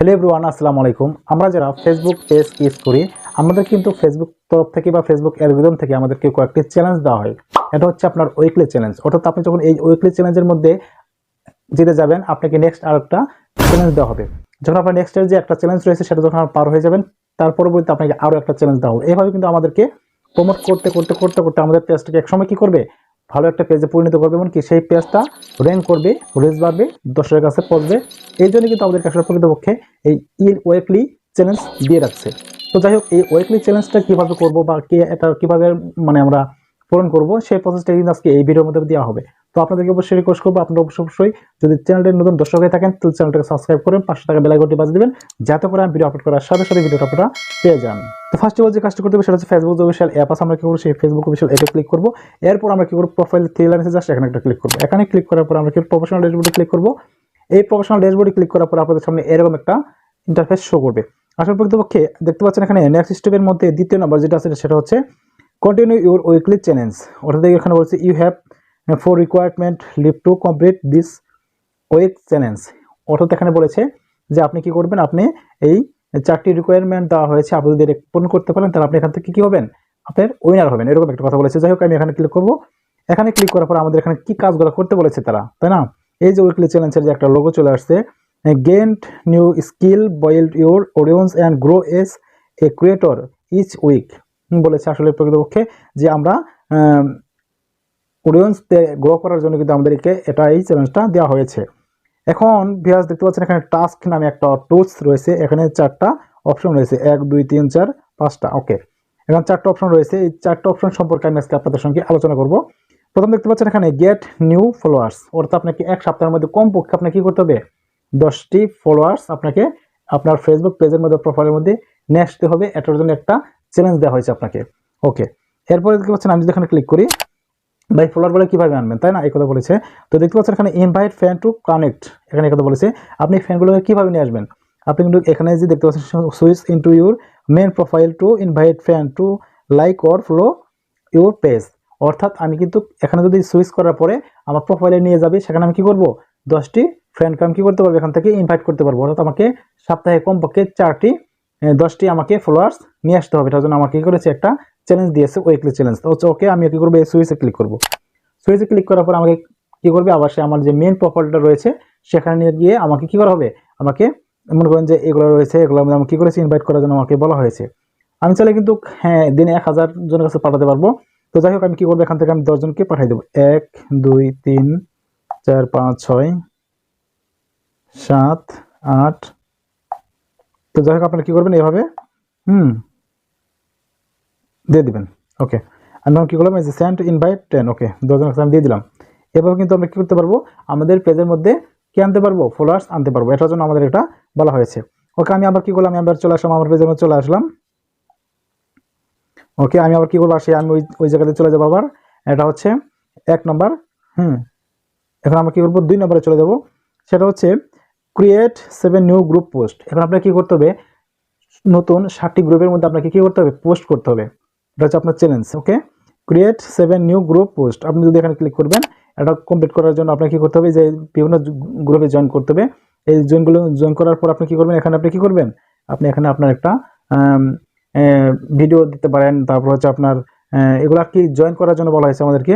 Hello everyone আসসালামু আলাইকুম। আমরা যারা ফেসবুক পেজ ইউজ করি, আমাদের কিন্তু ফেসবুক তরফ থেকে বা ফেসবুক অ্যালগোরিদম থেকে আমাদেরকে কয়েকটি চ্যালেঞ্জ দেওয়া হয়। এটা হচ্ছে আপনার উইকলি চ্যালেঞ্জ অর্থাৎ আপনি যখন এই উইকলি চ্যালেঞ্জের মধ্যে জিতে যাবেন, আপনাকে নেক্সট আর একটা চ্যালেঞ্জ দেওয়া হবে। যখন আপনার নেক্সট যে একটা চ্যালেঞ্জ রয়েছে, সেটা যখন আপনার পার হয়ে যাবেন, তার পরবর্তীতে আপনাকে আরও একটা চ্যালেঞ্জ দেওয়া হবে। এভাবে কিন্তু আমাদেরকে প্রমোট করতে করতে করতে করতে আমাদের পেজটাকে একসময় কী করবে? ভালো একটা পেজে পরিণত করবে এবং কি সেই পেজটা র্যাঙ্ক করবে রেজ বাড়বে, দর্শকের কাছে পড়বে এই জন্য কিন্তু আমাদের আসলে প্রকৃতপক্ষে এই ইন ওয়েকলি চ্যালেঞ্জ দিয়ে রাখছে। তো যাই হোক, এই ওয়েকলি চ্যালেঞ্জটা কীভাবে করব বা কে, এটা কীভাবে মানে আমরা পূরণ করব, সেই প্রসেসটা কিন্তু আজকে এই ভিডিওর মধ্যে দেওয়া হবে। তো আপনাদেরকে অবশ্যই রিকোয়েস্ট করব, আপনারা অবশ্যই অবশ্যই যদি চ্যানেলটির নতুন দর্শক হয়ে থাকেন, তাহলে চ্যানেলটাকে সাবস্ক্রাইব করেন পাঁচশো টাকা বেলাইকনটি বাজিয়ে দেবেন, যাতে করে আমি ভিডিও আপলোড করার সাথে সাথে ভিডিওটা আপনারা পেয়ে যান। তো ফার্স্ট অফ যে কাজটা করতে হবে, সেটা হচ্ছে ফেসবুক অফিসিয়াল অ্যাপ আছে, আমরা কি করব, সেই ফেসবুক অফিসিয়াল অ্যাপে ক্লিক করব। এরপর আমরা কি করব প্রোফাইল থ্রি লাইন জাস্ট এখানে একটা ক্লিক করব। এখানে ক্লিক করার পর আমরা কি প্রফেশনাল ড্যাশবোর্ডে ক্লিক করব। এই প্রফেশনাল ড্যাশবোর্ডে ক্লিক করার পর আপনাদের সামনে এরকম একটা ইন্টারফেস শো করবে। আসলে প্রকৃতপক্ষে দেখতে পাচ্ছেন এখানে নেক্সট স্টেপের মধ্যে দ্বিতীয় নম্বর যেটা আছে, সেটা হচ্ছে কন্টিনিউ ইউর উইকলি চ্যালেঞ্জ অর্থাৎ এখানে বলছে you have four requirement leave to complete this week challenge অর্থাৎ এখানে বলেছে যে আপনি কি করবেন, আপনি এই চারটি রিকোয়ারমেন্ট দেওয়া হয়েছে, আপনি যদি পূরণ করতে পারেন, তাহলে আপনি এখান থেকে কী হবেন? আপনার উইনার হবেন। এরকম একটা কথা বলেছে। যাই হোক, আমি এখানে ক্লিক করব। এখানে ক্লিক করার পর আমাদের এখানে কী কাজগুলো করতে বলেছে তারা, তাই না? এই যে উইকলি চ্যালেঞ্জের যে একটা লোগো চলে আসছে gain new skill build your audience and grow as a creator each week বলেছে আসলে প্রকৃতপক্ষে যে আমরা অডিয়েন্স গ্রো করার জন্য কিন্তু আমাদেরকে এটা এই চ্যালেঞ্জটা দেওয়া হয়েছে। এখন ভিয়াস দেখতে পাচ্ছেন এখানে টাস্ক নামে একটা টুলস রয়েছে, এখানে চারটা অপশন রয়েছে, এক, দুই, তিন, চার, পাঁচটা ওকে এখন চারটা অপশন রয়েছে, এই চারটা অপশন সম্পর্কে আমি আজকে আপনাদের সঙ্গে আলোচনা করব। প্রথম দেখতে পাচ্ছেন এখানে গেট নিউ ফলোয়ার্স অর্থাৎ আপনাকে এক সপ্তাহের মধ্যে কমপক্ষে আপনাকে কী করতে হবে? দশটি ফলোয়ার্স আপনাকে আপনার ফেসবুক পেজের মধ্যে প্রোফাইলের মধ্যে নিয়ে আসতে হবে, এটার জন্য একটা চ্যালেঞ্জ দেওয়া হয়েছে আপনাকে। ওকে এরপরে দেখতে পাচ্ছেন, আমি যদি এখানে ক্লিক করি, ভাই ফলোয়ার বলে কীভাবে আনবেন, তাই না? এই কথা বলেছে। তো দেখতে পাচ্ছেন, এখানে ইনভাইট ফ্যান টু কানেক্ট এখানে কথা বলেছে। আপনি ফ্যানগুলোকে কীভাবে নিয়ে আসবেন? আপনি কিন্তু এখানে যে দেখতে পাচ্ছেন switch into your main profile to invite fan to like or follow your page অর্থাৎ আমি কিন্তু এখানে যদি সুইচ করার পরে আমার প্রোফাইলে নিয়ে যাবে, সেখানে আমি কি করব? দশটি ফ্রেন্ডকে আমি কী করতে পারব? এখান থেকে ইনভাইট করতে পারব। অর্থাৎ আমাকে সপ্তাহে কমপক্ষে চারটি দশটি আমাকে ফলোয়ার্স নিয়ে আসতে হবে। এটার জন্য আমাকে কী করেছে একটা চ্যালেঞ্জ দিয়েছে উইকলি চ্যালেঞ্জ তো ওকে আমি কী করব? এই সুইচে ক্লিক করব। সুইচে ক্লিক করার পর আমাকে কী করবে? আবার সে আমার যে মেন প্রোফাইলটা রয়েছে, সেখানে নিয়ে গিয়ে আমাকে কী করা হবে? আমাকে মনে করেন যে এগুলো রয়েছে, এগুলো আমি কী করেছি? ইনভাইট করার জন্য আমাকে বলা হয়েছে। আমি চাইলে কিন্তু হ্যাঁ দিনে এক হাজার জনের কাছে পাঠাতে পারব। তো যাই হোক, আমি কী করব? এখান থেকে আমি দশজনকে পাঠিয়ে দেবো। এক, দুই, তিন, চার, পাঁচ, ছয়, সাত, আট তো যাই হোক, আপনারা কী করবেন এভাবে হুম। দিয়ে দিবেন। ওকে। আমি তখন কী করলাম? এই যে সেন্ড ইনভাইট টেন ওকে। দশজনের কাছে আমি দিয়ে দিলাম। এভাবে কিন্তু আমরা কী করতে পারব? আমাদের পেজের মধ্যে কি আনতে পারব? ফলোয়ার্স আনতে পারব। এটার জন্য আমাদের এটা বলা হয়েছে। ওকে, আমি আবার কী করলাম? আমি আবার চলে আসলাম, আমার পেজের মধ্যে চলে আসলাম। ওকে, আমি আবার কী করব? আসি, আমি ওই ওই জায়গাতে চলে যাব আবার। এটা হচ্ছে এক নম্বর হুম। এখন আমরা কী করব? দুই নম্বরে চলে যাব। সেটা হচ্ছে create seven new group post এখন আপনাকে কী করতে হবে? নতুন ষাটটি গ্রুপের মধ্যে আপনাকে কী করতে হবে? পোস্ট করতে হবে। এটা হচ্ছে আপনার challenge okay create seven new group post আপনি যদি এখানে ক্লিক করবেন, এটা কমপ্লিট করার জন্য আপনাকে কী করতে হবে? যে বিভিন্ন গ্রুপে জয়েন করতে হবে। এই জয়েনগুলো জয়েন করার পর আপনি কী করবেন? এখানে আপনি কী করবেন? আপনি এখানে আপনার একটা ভিডিও দিতে পারেন। তারপর হচ্ছে আপনার এগুলো আর কি জয়েন করার জন্য বলা হয়েছে আমাদেরকে?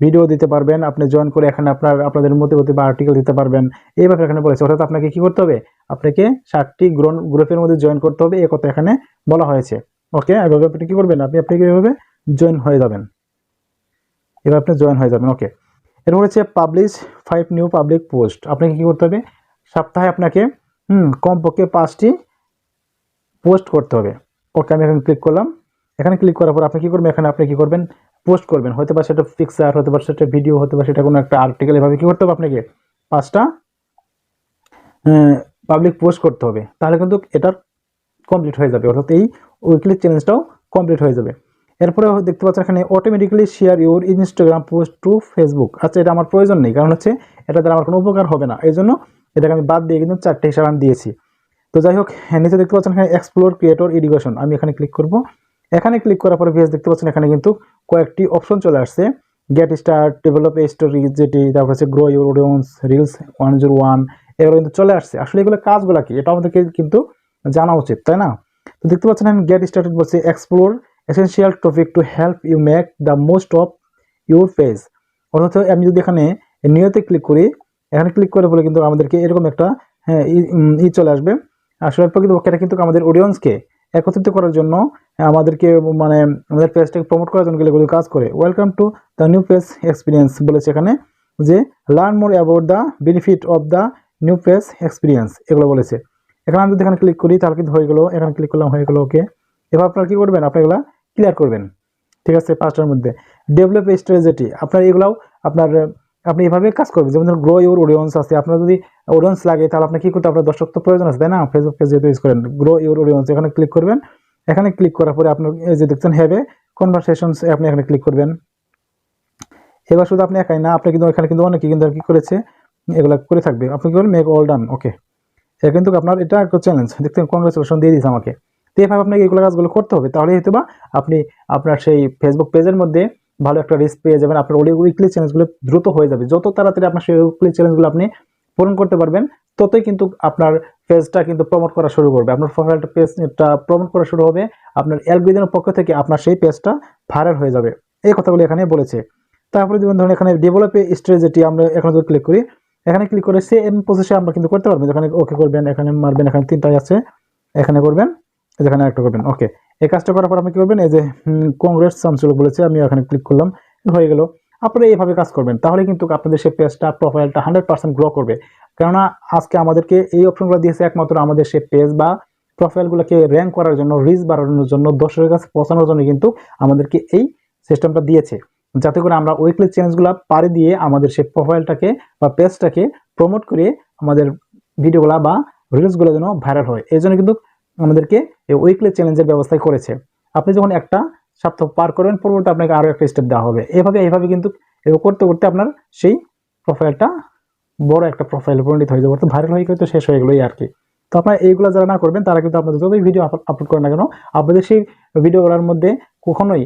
ভিডিও দিতে পারবেন, আপনি জয়েন করে এখানে আপনার, আপনাদের মধ্যে বা আর্টিকেল দিতে পারবেন। এইভাবে এখানে বলেছে। অর্থাৎ আপনাকে কি করতে হবে? আপনাকে ষাটটি গ্রুপের মধ্যে জয়েন করতে হবে। এ কথা এখানে বলা হয়েছে। ওকে এভাবে আপনি কি করবেন? আপনি আপনি এভাবে জয়েন হয়ে যাবেন? এবার আপনি জয়েন হয়ে যাবেন। ওকে এরপর হচ্ছে publish five new public post আপনাকে কি করতে হবে? সপ্তাহে আপনাকে, হুম, কমপক্ষে পাঁচটি পোস্ট করতে হবে। ওকে আমি এখানে ক্লিক করলাম। এখানে ক্লিক করার পর আপনি কি করবেন? এখানে আপনি কি করবেন? পোস্ট করবেন। হতে পারে সেটা পিকচার হতে পারে সেটা ভিডিও হতে পারে সেটা কোনো একটা আর্টিকেল এভাবে কি করতে হবে আপনাকে? পাঁচটা পাবলিক পোস্ট করতে হবে। তাহলে কিন্তু এটার কমপ্লিট হয়ে যাবে। অর্থাৎ এই উইকলি চ্যালেঞ্জটাও কমপ্লিট হয়ে যাবে। এরপরে দেখতে পাচ্ছেন এখানে automatically share your Instagram post to Facebook আচ্ছা এটা আমার প্রয়োজন নেই। কারণ হচ্ছে এটা দ্বারা আমার কোনো উপকার হবে না। এই জন্য এটাকে আমি বাদ দিয়ে কিন্তু চারটে হিসাবে আমি দিয়েছি। তো যাই হোক, নিচে দেখতে পাচ্ছেন এখানে এক্সপ্লোর ক্রিয়েটর এডুকেশন আমি এখানে ক্লিক করব। এখানে ক্লিক করার পরে ভিএস দেখতে পাচ্ছেন, এখানে কিন্তু কয়েকটি অপশন চলে আসছে। Get start develop a story যেটি তারপর হচ্ছে grow your audience reels one zero one এগুলো কিন্তু চলে আসছে। আসলে এগুলো কাজগুলো কি? এটা আমাদেরকে কিন্তু জানা উচিত, তাই না? তো দেখতে পাচ্ছেন আমি গেট স্টার্টেড বলছি explore essential topic to help you make the most of your page অর্থাৎ আমি যদি এখানে নিয়তে ক্লিক করি, এখানে ক্লিক করে বলে কিন্তু আমাদেরকে এরকম একটা হ্যাঁ ই- চলে আসবে। আসলে প্রকৃতপক্ষে এটা কিন্তু আমাদের অডিয়েন্সকে একত্রিত করার জন্য আমাদেরকে মানে আমাদের পেজটাকে প্রমোট করার জন্য এগুলো কাজ করে। Welcome to the new page experience বলেছে এখানে যে learn more about the benefit of the new page experience এগুলো বলেছে। এখানে আমি যদি এখানে ক্লিক করি, তাহলে কিন্তু হয়ে গেলো, এখানে ক্লিক করলাম, হয়ে গেলো ওকে এবার আপনারা কী করবেন? আপনার এগুলো ক্লিয়ার করবেন। ঠিক আছে, পাঁচটার মধ্যে। ডেভেলপ স্ট্র্যাটেজি আপনার এগুলাও আপনার আপনি এভাবে কাজ করবেন। যেমন ধরুন গ্রো ইউর অডিয়েন্স আছে। আপনার যদি অডিয়েন্স লাগে, তাহলে আপনি কী করতে আপনার দর্শক তো প্রয়োজন আছে, তাই না? ফেসবুক পেজ যেহেতু ইউজ করেন গ্রো ইউর অডিয়েন্স এখানে ক্লিক করবেন। এখানে ক্লিক করার পরে আপনার যে দেখছেন হ্যাভে কনভারসেশনস আপনি এখানে ক্লিক করবেন। এবার শুধু আপনি একাই না, আপনি কিন্তু এখানে কিন্তু অনেকে কিন্তু কি করেছে, এগুলো করে থাকবে। আপনি কি করবেন? মেক অল ডান ওকে এটা কিন্তু আপনার এটা একটা চ্যালেঞ্জ দেখতে কংগ্রেচুলেশন দিয়ে দিয়েছে আমাকে। তো এভাবে আপনাকে এগুলো কাজগুলো করতে হবে। তাহলে হয়তো বা আপনি আপনার সেই ফেসবুক পেজের মধ্যে ভালো একটা রিস্ক পেয়ে যাবেন। আপনার ওই উইকলি চ্যালেঞ্জগুলো দ্রুত হয়ে যাবে। যত তাড়াতাড়ি আপনার সেই উইকলি চ্যালেঞ্জগুলো আপনি পূরণ করতে পারবেন, ততই কিন্তু আপনার পেজটা কিন্তু প্রমোট করা শুরু করবে। আপনার প্রোফাইলটা পেজটা প্রমোট করা শুরু হবে, আপনার অ্যালগোরিদমের পক্ষ থেকে আপনার সেই পেজটা ভাইরাল হয়ে যাবে। এই কথাগুলো এখানে বলেছে। তারপরে যেমন ধরুন এখানে ডেভেলপ স্ট্র্যাটেজি আমরা এখানে যদি ক্লিক করি, এখানে ক্লিক করে সেম প্রসেসে আমরা কিন্তু করতে পারবেন এখানে ওকে করবেন, এখানে মারবেন, এখানে তিনটাই আছে, এখানে করবেন, এখানে একটা করবেন। ওকে এই কাজটা করার পর আপনি কি করবেন? এই যে কংগ্রেস সামসুল বলেছে, আমি এখানে ক্লিক করলাম, হয়ে গেল। আপনারা এইভাবে কাজ করবেন, তাহলে কিন্তু আপনাদের সেই পেজটা প্রোফাইলটা হান্ড্রেড পার্সেন্ট গ্রো করবে। কেননা আজকে আমাদেরকে এই অপশনগুলো দিয়েছে একমাত্র আমাদের সেই পেজ বা প্রোফাইলগুলোকে র্যাঙ্ক করার জন্য রিচ বাড়ানোর জন্য, দর্শকের কাছে পৌঁছানোর জন্য কিন্তু আমাদেরকে এই সিস্টেমটা দিয়েছে। যাতে করে আমরা উইকলি চ্যালেঞ্জগুলো পাড়ি দিয়ে আমাদের সেই প্রোফাইলটাকে বা পেজটাকে প্রমোট করে আমাদের ভিডিওগুলো বা রিলসগুলো যেন ভাইরাল হয়। এই জন্য কিন্তু আমাদেরকে এই উইকলি চ্যালেঞ্জের ব্যবস্থা করেছে। আপনি যখন একটা সপ্তাহ পার করবেন পরবর্তী আপনাকে আরও একটা স্টেপ দেওয়া হবে। এভাবে এইভাবে কিন্তু করতে করতে আপনার সেই প্রোফাইলটা বড় একটা প্রোফাইল পরিণত হয়ে যাবে। অর্থাৎ ভাইরাল হয়ে কিন্তু শেষ হয়ে গেলোই আর কি। তো আপনারা এইগুলো যারা না করবেন, তারা কিন্তু আপনাদের যতই ভিডিও আপলোড করেন না কেন, আপনাদের সেই ভিডিওগুলোর মধ্যে কখনোই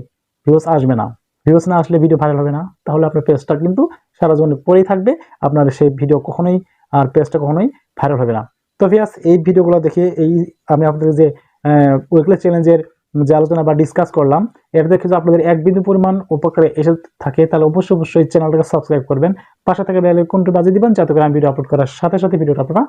ভিউস আসবে না। ভিউস না আসলে ভিডিও ভাইরাল হবে না। তাহলে আপনার পেজটা কিন্তু সারা জীবনে পড়েই থাকবে। আপনার সেই ভিডিও কখনোই আর পেজটা কখনোই ভাইরাল হবে না। তো ভিয়াস এই ভিডিওগুলো দেখে এই আমি আপনাদের যে উইকলি চ্যালেঞ্জের যে আলোচনা বা ডিসকাস করলাম, এটা দেখে যদি আপনাদের এক বিন্দু পরিমাণ উপকারে এসে থাকে, তাহলে অবশ্যই অবশ্যই চ্যানেলটাকে সাবস্ক্রাইব করবেন। পাশে থেকে বেলের কোনটা বাজিয়ে দিবেন, যাতে করে আমি ভিডিও আপলোড করার সাথে সাথে ভিডিওটা আপনারা